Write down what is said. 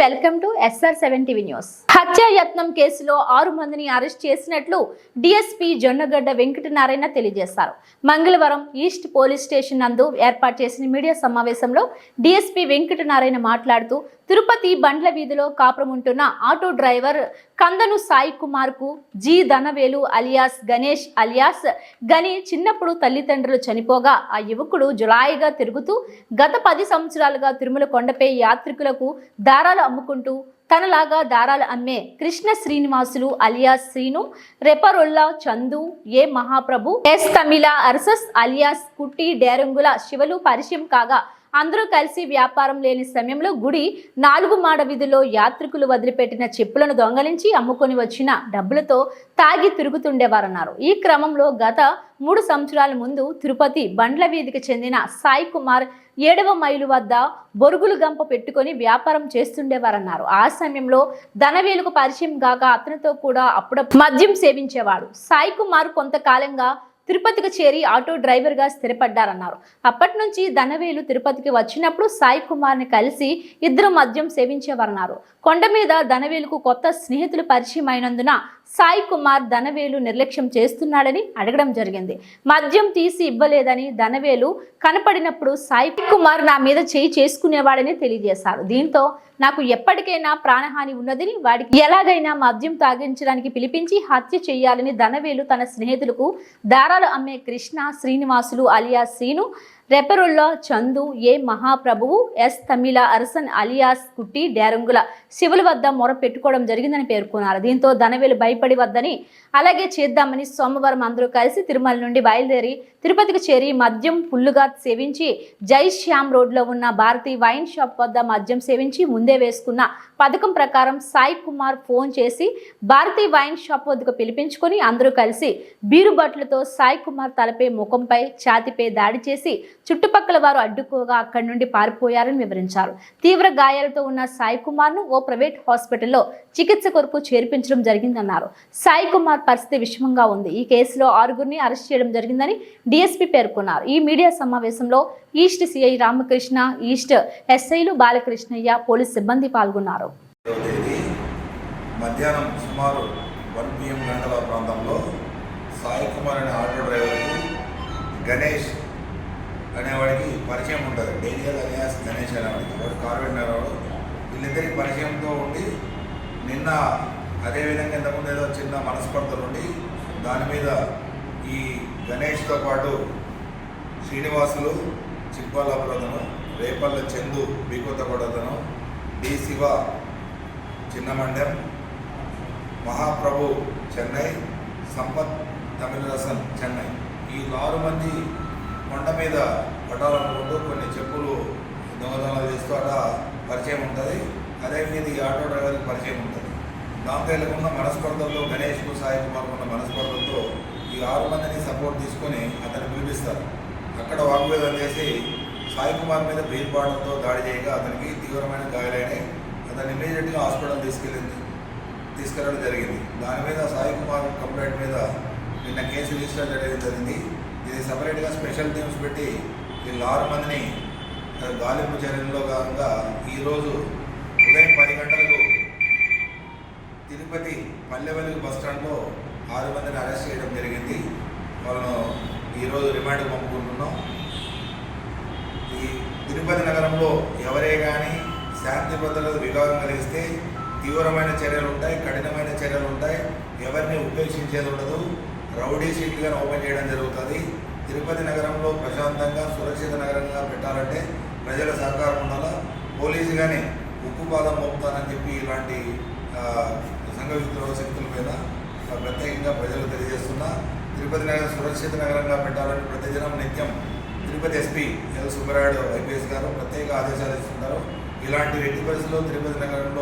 Welcome to S R seven TV news. హత్యాయత్నం కేసులో ఆరు మందిని అరెస్ట్ చేసినట్లు డిఎస్పీ జొన్నగడ్డ వెంకటనారాయణ తెలియజేశారు. మంగళవారం ఈస్ట్ పోలీస్ స్టేషన్ నందు ఏర్పాటు చేసిన మీడియా సమావేశంలో డిఎస్పీ వెంకటనారాయణ మాట్లాడుతూ తిరుపతి బండ్ల వీధిలో కాపురం ఉంటున్న auto driver కందను Sai కుమార్కు G Dhanavelu alias Ganesh alias Gani చిన్నప్పుడు తల్లిదండ్రులు చనిపోగా ఆ యువకుడు జులాయిగా తిరుగుతూ గత పది సంవత్సరాలుగా తిరుమల కొండపై యాత్రికులకు దారాలు అమ్ముకుంటూ తనలాగా దారాలు అమ్మే Krishna Srinivasulu alias Srinu రెపరొల్లా Chandu A Mahaprabhu S Tamilarasan alias Kutti Derangula శివలు పరిచయం కాగా అందరూ కలిసి వ్యాపారం లేని సమయంలో గుడి నాలుగు మాడ వీధిలో యాత్రికులు వదిలిపెట్టిన చెప్పులను దొంగలించి అమ్ముకొని వచ్చిన డబ్బులతో తాగి తిరుగుతుండేవారన్నారు. ఈ క్రమంలో గత మూడు సంవత్సరాల ముందు తిరుపతి బండ్ల వీధికి చెందిన సాయి కుమార్ ఏడవ మైలు వద్ద బొరుగులు గంప పెట్టుకొని వ్యాపారం చేస్తుండేవారన్నారు. ఆ సమయంలో ధనవేలుకు పరిచయం కాక అతనితో కూడా అప్పుడప్పుడు మద్యం సేవించేవాడు. సాయి కుమార్ కొంతకాలంగా తిరుపతికి చేరి ఆటో డ్రైవర్గా స్థిరపడ్డారన్నారు. అప్పటి నుంచి ధనవేలు తిరుపతికి వచ్చినప్పుడు సాయి కుమార్ని కలిసి ఇద్దరు మద్యం సేవించేవారన్నారు. కొండ మీద ధనవేలుకు కొత్త స్నేహితులు పరిచయం అయినందున సాయి కుమార్ ధనవేలు నిర్లక్ష్యం చేస్తున్నాడని అడగడం జరిగింది. మద్యం తీసి ఇవ్వలేదని ధనవేలు కనపడినప్పుడు సాయి కుమార్ నా మీద చేయి చేసుకునేవాడని తెలియజేశారు. దీంతో నాకు ఎప్పటికైనా ప్రాణహాని ఉన్నదని వాడికి ఎలాగైనా మద్యం తాగించడానికి పిలిపించి హత్య చేయాలని ధనవేలు తన స్నేహితులకు దారాలు అమ్మే Krishna Srinivasulu alias Srinu రెపరుల్లో Chandu A Mahaprabhuvu S Tamil Arasan alias Kutti Derangula శివుల వద్ద మొర పెట్టుకోవడం జరిగిందని పేర్కొన్నారు. దీంతో ధనవేలు భయపడి వద్దని అలాగే చేద్దామని సోమవారం అందరూ కలిసి తిరుమల నుండి బయలుదేరి తిరుపతికి చేరి మద్యం ఫుల్లుగా సేవించి జై శ్యామ్ రోడ్లో ఉన్న భారతీ వైన్ షాప్ వద్ద మద్యం సేవించి ముందే వేసుకున్న పథకం ప్రకారం సాయి కుమార్ ఫోన్ చేసి భారతీ వైన్ షాప్ వద్దకు పిలిపించుకొని అందరూ కలిసి బీరు బట్లతో సాయి కుమార్ తలపై ముఖంపై ఛాతిపై దాడి చేసి చుట్టుపక్కల వారు అడ్డుకోగా అక్కడి నుండి పారిపోయారని వివరించారు. తీవ్ర గాయాలతో ఉన్న సాయి కుమార్ను ఓ ప్రైవేట్ హాస్పిటల్లో చికిత్స కొరకు చేర్పించడం జరిగిందన్నారు. సాయి కుమార్ పరిస్థితి విషమంగా ఉంది. ఈ కేసులో ఆరుగురిని అరెస్ట్ చేయడం జరిగిందని డీఎస్పీ పేర్కొన్నారు. ఈ మీడియా సమావేశంలో ఈస్ట్ సిఐ రామకృష్ణ ఈస్ట్ ఎస్ఐలు బాలకృష్ణయ్య పోలీస్ సిబ్బంది పాల్గొన్నారు. మధ్యాహ్నం సుమారు వన్ పిఎం గంటల ప్రాంతంలో సాయి కుమార్ అనే ఆటో గణేష్ అనేవాడికి పరిచయం ఉంటుంది. డేనియల్ అలియాస్ గణేష్ అనేవాడికి వాడు కారు వాడు. వీళ్ళిద్దరికి పరిచయంతో ఉండి నిన్న అదేవిధంగా ఇంతకుముందు ఏదో చిన్న మనస్పర్ధలు ఉండి దాని మీద ఈ గణేష్తో పాటు శ్రీనివాసులు చిప్పాలపురతను రేపల్ల చందు బీకొత్తగొడతను డి శివ చిన్నమండ్యం మహాప్రభు చెన్నై సంపత్ తమిళరసన్ చెన్నై. ఈ ఆరు మంది కొండ మీద పట్టాలనుకుంటూ కొన్ని చెప్పులు దొంగతనాలు చేస్తూ అట్లా పరిచయం ఉంటుంది. అదే మీద ఈ ఆటో డ్రైవర్కి పరిచయం ఉంటుంది. దాంతో వెళ్ళకుండా మనస్పర్ధలతో గణేష్కు సాయి కుమార్ ఉన్న మనస్పర్ధలతో ఈ ఆరు మందిని సపోర్ట్ తీసుకొని అతన్ని పిలిపిస్తారు. అక్కడ వాగ్వేదం చేసి సాయి కుమార్ మీద బీర్పాడంతో దాడి చేయగా అతనికి తీవ్రమైన గాయాలైనాయి. అతన్ని ఇమీడియట్గా హాస్పిటల్ తీసుకెళ్ళింది. తీసుకెళ్ళడం జరిగింది. దాని మీద సాయి కుమార్ కంప్లైంట్ మీద నిన్న కేసు రిజిస్టర్ చేయడం జరిగింది. ఇది సపరేట్గా స్పెషల్ టీమ్స్ పెట్టి వీళ్ళు ఆరు మందిని గాలింపు చర్యల్లో భాగంగా ఈరోజు ఉదయం పది గంటలకు తిరుపతి పల్లెవెలుగు బస్ స్టాండ్లో ఆరు మందిని అరెస్ట్ చేయడం జరిగింది. వాళ్ళను ఈరోజు రిమాండ్ పంపుకుంటున్నాం. ఈ తిరుపతి నగరంలో ఎవరే కానీ శాంతి భద్రత విభాగం కలిగిస్తే తీవ్రమైన చర్యలు ఉంటాయి కఠినమైన చర్యలు ఉంటాయి. ఎవరిని ఉపేక్షించేది ఉండదు. రౌడీ సీట్లుగా ఓపెన్ చేయడం జరుగుతుంది. తిరుపతి నగరంలో ప్రశాంతంగా సురక్షిత నగరంగా పెట్టాలంటే ప్రజల సహకారం ఉండాలా? పోలీసు కానీ ఉక్కుపాదం మోపుతానని చెప్పి ఇలాంటి సంఘ విద్రోహ శక్తుల మీద ప్రత్యేకంగా ప్రజలు తెలియజేస్తున్నా. తిరుపతి నగరం సురక్షిత నగరంగా పెట్టాలని ప్రతిదినం నిత్యం Tirupati SP L Subbarayudu IPS గారు ప్రత్యేక ఆదేశాలు ఇస్తున్నారు ఇలాంటి ఎట్టి పరిస్థితుల్లో తిరుపతి నగరంలో